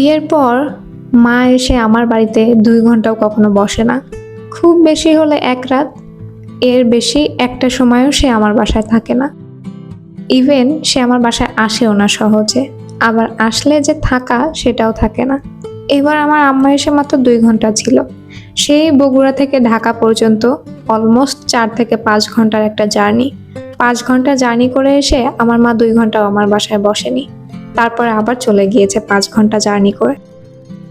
বিয়ের পর মা এসে আমার বাড়িতে দুই ঘন্টাও কখনো বসে না। খুব বেশি হলে এক রাত, এর বেশি একটা সময়ও সে আমার বাসায় থাকে না। ইভেন সে আমার বাসায় আসেও না সহজে, আবার আসলে যে থাকা সেটাও থাকে না। এবার আমার আম্মা এসে মাত্র দুই ঘণ্টা ছিল। সেই বগুড়া থেকে ঢাকা পর্যন্ত অলমোস্ট চার থেকে পাঁচ ঘণ্টার একটা জার্নি। পাঁচ ঘণ্টা জার্নি করে এসে আমার মা দুই ঘন্টাও আমার বাসায় বসেনি। তারপরে আবার চলে গিয়েছে পাঁচ ঘণ্টা জার্নি করে।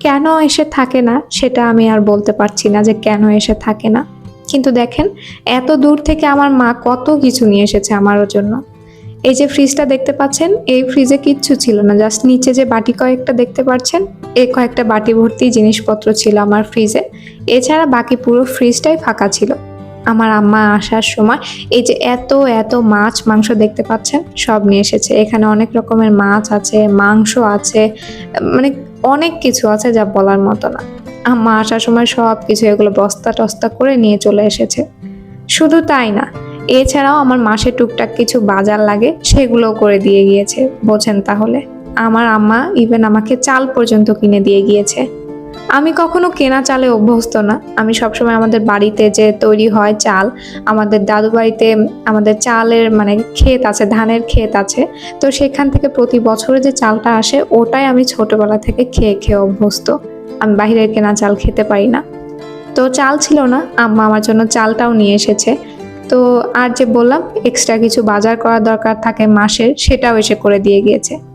কেন এসে থাকে না সেটা আমি আর বলতে পারছি না যে কেন এসে থাকে না। কিন্তু দেখেন, এত দূর থেকে আমার মা কত কিছু নিয়ে এসেছে আমারও জন্য। এই যে ফ্রিজটা দেখতে পাচ্ছেন, এই ফ্রিজে কিচ্ছু ছিল না। জাস্ট নিচে যে বাটি কয়েকটা দেখতে পাচ্ছেন, এই কয়েকটা বাটি ভর্তি জিনিসপত্র ছিল আমার ফ্রিজে এছাড়া বাকি পুরো ফ্রিজটাই ফাঁকা ছিল। আমার আম্মা আসার সময় এই যে এত এত মাছ, মাংস দেখতে পাচ্ছেন? সব নিয়ে এসেছে। এখানে অনেক রকমের মাছ আছে, মাংস আছে মানে অনেক কিছু আছে যা বলার মতো না। আম্মা আসার সময় সব কিছু এগুলো বস্তা টস্তা করে নিয়ে চলে এসেছে। শুধু তাই না, এছাড়াও আমার মাসে টুকটাক কিছু বাজার লাগে, সেগুলোও করে দিয়ে গিয়েছে। বোঝেন তাহলে? আমার আম্মা ইভেন আমাকে চাল পর্যন্ত কিনে দিয়ে গিয়েছে। আমি কখনো কেনা চালে অভ্যস্ত না। আমি সবসময় আমাদের বাড়িতে যে তৈরি হয় চাল, আমাদের দাদু বাড়িতে আমাদের চালের মানে ক্ষেত আছে, ধানের ক্ষেত আছে, তো সেখান থেকে প্রতি বছরে যে চালটা আসে, ওটাই আমি ছোটবেলা থেকে খেয়ে খেয়ে অভ্যস্ত। আমি বাইরের কেনা চাল খেতে পারি না। তো চাল ছিল না, আম্মা আমার জন্য চালটাও নিয়ে এসেছে। তো আর যে বললাম এক্সট্রা কিছু বাজার করার দরকার থাকে মাসের, সেটাও এসে করে দিয়ে গিয়েছে।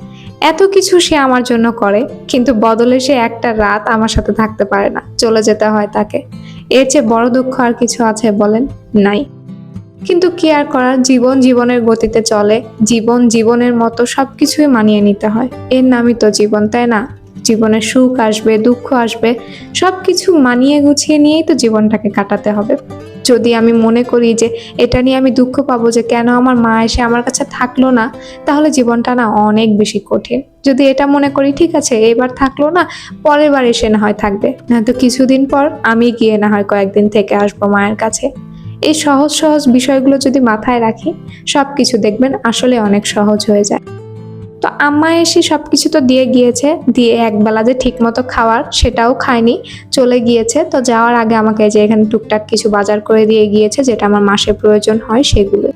এত কিছু সে আমার জন্য করে, কিন্তু বদলে সে একটা রাত আমার সাথে থাকতে পারে না। চলে যেতে হয় তাকে। এর চেয়ে বড় দুঃখ আর কিছু আছে বলেন? নাই। কিন্তু কি আর করার? জীবন জীবনের গতিতে চলে। জীবন জীবনের মতো সবকিছুই মানিয়ে নিতে হয়। এর নামই তো জীবন, তাই না? জীবনে সুখ আসবে, দুঃখ আসবে সব কিছু মানিয়ে গুছিয়ে নিয়েই তো জীবনটাকে কাটাতে হবে। যদি আমি মনে করি যে এটা নিয়ে আমি দুঃখ পাবো যে কেন আমার মা এসে আমার কাছে থাকল না, তাহলে জীবনটা না অনেক বেশি কঠিন। যদি এটা মনে করি, ঠিক আছে, এবার থাকল না, পরের বার এসে না হয় থাকবে। নয়তো কিছুদিন পর আমি গিয়ে না হয় কয়েকদিন থেকে আসব মায়ের কাছে। এই সহজ সহজ বিষয়গুলো যদি মাথায় রাখি সব কিছু দেখবেন আসলে অনেক সহজ হয়ে যায়। তো আম্মা এসে সব কিছু তো দিয়ে গিয়েছে, দিয়ে একবেলা যে ঠিক মতো খাওয়ার সেটাও খায়নি, চলে গিয়েছে। তো যাওয়ার আগে আমাকে যে এখানে টুকটাক কিছু বাজার করে দিয়ে গিয়েছে, যেটা আমার মাসে প্রয়োজন হয় সেগুলো।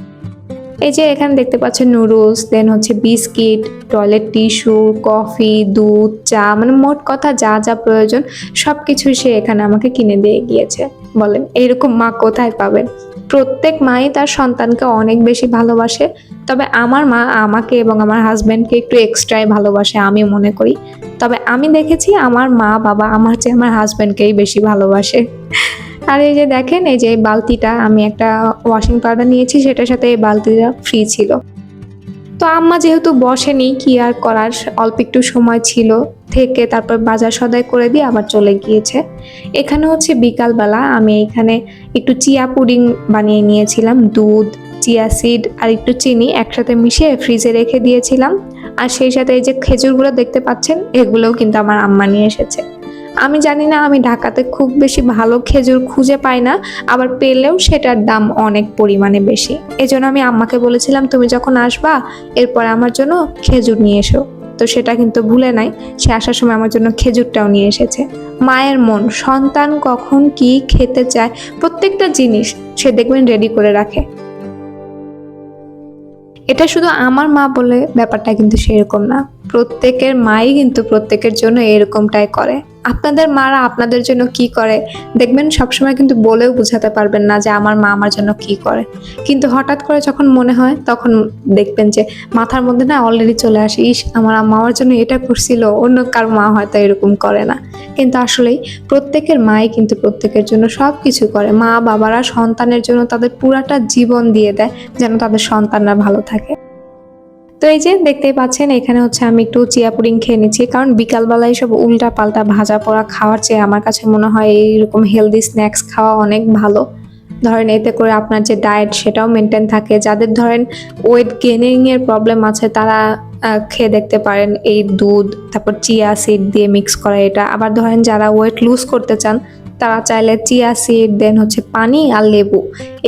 এই যে এখানে দেখতে পাচ্ছেন নুডলস দেন হচ্ছে বিস্কিট টয়লেট টিস্যু কফি দুধ, চা মানে মোট কথা যা যা প্রয়োজন সব কিছুই সে এখানে আমাকে কিনে দিয়ে গিয়েছে। বলেন, এইরকম মা কোথায় পাবেন? প্রত্যেক মাই তার সন্তানকে অনেক বেশি ভালোবাসে। তবে আমার মা আমাকে এবং আমার হাজব্যান্ডকে একটু এক্সট্রাই ভালোবাসে আমি মনে করি। তবে আমি দেখেছি আমার মা, বাবা আমার চেয়ে আমার হাজব্যান্ডকেই বেশি ভালোবাসে। আর এই যে দেখেন, এই যে বালতিটা আমি একটা ওয়াশিং পাউডার নিয়েছি, সেটার সাথে এই বালতিটা ফ্রি ছিল। তো আম্মা যেহেতু বসেনি, কি আর করার? অল্প একটু সময় ছিল থেকে তারপর বাজার সদাই করে দিয়ে আবার চলে গিয়েছে। এখানে হচ্ছে বিকালবেলা আমি এখানে একটু চিয়া পুডিং বানিয়ে নিয়েছিলাম, দুধ, চিয়া সিড আর একটু চিনি একসাথে মিশিয়ে ফ্রিজে রেখে দিয়েছিলাম। আর সেই সাথে এই যে খেজুরগুলো দেখতে পাচ্ছেন, এগুলোও কিন্তু আমার আম্মা নিয়ে এসেছে। আমি জানি না, আমি ঢাকাতে খুব বেশি ভালো খেজুর খুঁজে পাই না, আবার পেলেও সেটার দাম অনেক পরিমাণে বেশি। এজন্য আমি আম্মাকে বলেছিলাম, তুমি যখন আসবা, এরপর আমার জন্য খেজুর নিয়ে এসো। তো সেটা কিন্তু ভুলে নাই, সে আসার সময় আমার জন্য খেজুরটাও নিয়ে এসেছে। মায়ের মন, সন্তান কখন কি খেতে চায়, প্রত্যেকটা জিনিস সে দেখবেন রেডি করে রাখে। এটা শুধু আমার মা বলে ব্যাপারটা কিন্তু সেরকম না। প্রত্যেকের মাই কিন্তু প্রত্যেকের জন্য এরকমটাই করে। আপনাদের মারা আপনাদের জন্য কি করে? দেখবেন সবসময় কিন্তু বলেও বোঝাতে পারবেন না যে আমার মা আমার জন্য কি করে। কিন্তু হঠাৎ করে যখন মনে হয়, তখন দেখবেন যে মাথার মধ্যে না অলরেডি চলে আসে, ইস, আমার মামার জন্য এটা করছিল, অন্য কার মা হয়তো এরকম করে না। কিন্তু আসলেই প্রত্যেকের মাই কিন্তু প্রত্যেকের জন্য সব কিছু করে। মা, বাবারা সন্তানের জন্য তাদের পুরাটা জীবন দিয়ে দেয়, যেন তাদের সন্তানরা ভালো থাকে। তো এই যে দেখতেই পাচ্ছেন, এখানে হচ্ছে আমি একটু চিয়া পুডিং খেয়ে নিচ্ছি। কারণ বিকালবেলায় সব উল্টা পাল্টা ভাজা পোড়া খাওয়ার চেয়ে আমার কাছে মনে হয় এইরকম হেলদি স্ন্যাক্স খাওয়া অনেক ভালো। ধরেন এতে করে আপনার যে ডায়েট সেটাও মেনটেন থাকে। যাদের ধরেন ওয়েট গেনিং এর প্রবলেম আছে, তারা খেয়ে দেখতে পারেন এই দুধ, তারপর চিয়া সিড দিয়ে মিক্স করা এটা। আবার ধরেন যারা ওয়েট লুজ করতে চান তারা চাইলে চিয়া সিড দেন হচ্ছে পানি আর লেবু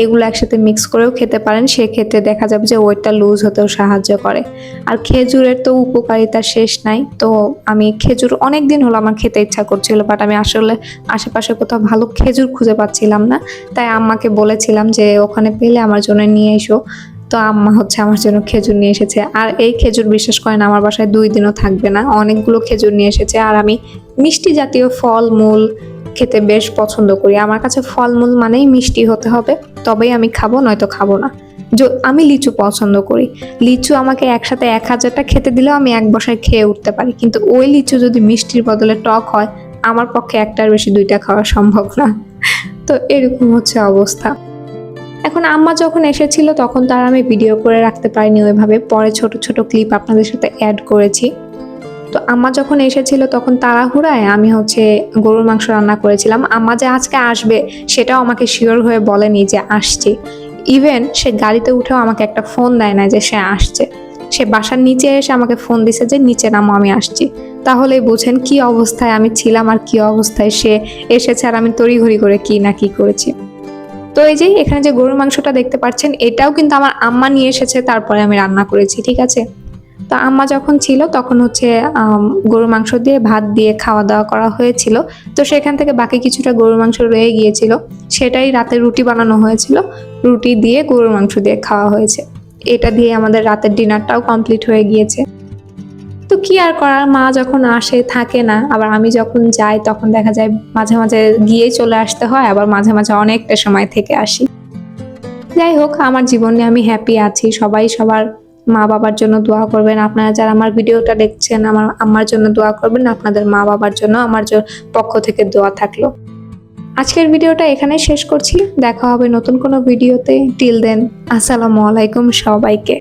এগুলো একসাথে মিক্স করেও খেতে পারেন। সেক্ষেত্রে দেখা যাবে যে ওয়েটটা লুজ হতেও সাহায্য করে। আর খেজুরের তো উপকারিতা শেষ নাই। তো আমি খেজুর অনেক দিন হলো আমার খেতে ইচ্ছা করছিল বাট আমি আসলে আশেপাশে কোথাও ভালো খেজুর খুঁজে পাচ্ছিলাম না। তাই আম্মাকে বলেছিলাম যে ওখানে পেলে আমার জন্য নিয়ে এসো। তো আম্মা হচ্ছে আমার জন্য খেজুর নিয়ে এসেছে। আর এই খেজুর বিশ্বাস করেন, আমার বাসায় দুই দিনও থাকবে না। অনেকগুলো খেজুর নিয়ে এসেছে। আর আমি মিষ্টি জাতীয় ফল মূল খেতে বেশ পছন্দ করি। আমার কাছে ফলমূল মানেই মিষ্টি হতে হবে। তবেই আমি খাব, নয়তো খাব না। আমি লিচু পছন্দ করি। লিচু আমাকে একসাথে এক হাজারটা খেতে দিলেও আমি এক বসায় খেয়ে উঠতে পারি। কিন্তু ওই লিচু যদি মিষ্টির বদলে টক হয়, আমার পক্ষে একটার বেশি দুইটা খাওয়া সম্ভব না। তো এরকম হচ্ছে অবস্থা। এখন আম্মা যখন এসেছিল, তখন তার আমি ভিডিও করে রাখতে পারিনি ওইভাবে। পরে ছোট ছোট ক্লিপ আপনাদের সাথে অ্যাড করেছি। তো আম্মা যখন এসেছিল তখন তাড়াহুড়ায় আমি হচ্ছে গরুর মাংস রান্না করেছিলাম। আম্মা যে আজকে আসবে সেটাও আমাকে শিওর হয়ে বলেনি যে আসছি। ইভেন সে গাড়িতে উঠেও আমাকে একটা ফোন দেয় না যে সে আসছে। সে বাসার নিচে এসে আমাকে ফোন দিছে যে, নিচে নামো, আমি আসছি। তাহলে বুঝেন কি অবস্থায় আমি ছিলাম আর কি অবস্থায় সে এসেছে আর আমি তড়িঘড়ি করে কি না কি করেছি। তো এই যে এখানে যে গরুর মাংসটা দেখতে পাচ্ছেন, এটাও কিন্তু আমার আম্মা নিয়ে এসেছে, তারপরে আমি রান্না করেছি, ঠিক আছে? তো আম্মা যখন ছিল তখন হচ্ছে গরুর মাংস দিয়ে ভাত দিয়ে খাওয়া দাওয়া করা হয়েছিল। তো সেখান থেকে বাকি কিছুটা গরুর মাংস রয়ে গিয়েছিল। সেটাই রাতে রুটি বানানো হয়েছিল। রুটি দিয়ে গরুর মাংস দিয়ে খাওয়া হয়েছে। এটা দিয়ে আমাদের রাতের ডিনারটাও কমপ্লিট হয়ে গিয়েছে। তো কি আর করার? মা যখন আসে, থাকে না। আবার আমি যখন যাই, তখন দেখা যায় মাঝে মাঝে গিয়েই চলে আসতে হয়। আবার মাঝে মাঝে অনেকটা সময় থেকে আসি। যাই হোক, আমার জীবনে আমি হ্যাপি আছি। সবাই সবার মা বাবার জন্য দোয়া করবেন। আপনারা যারা আমার ভিডিওটা দেখছেন, আমার আমার জন্য দোয়া করবেন। আপনাদের মা বাবার জন্য আমার পক্ষ থেকে দোয়া থাকল। আজকের ভিডিওটা এখানে শেষ করছি। দেখা হবে নতুন কোনো ভিডিওতে। টিল দেন আসসালামু আলাইকুম সবাইকে।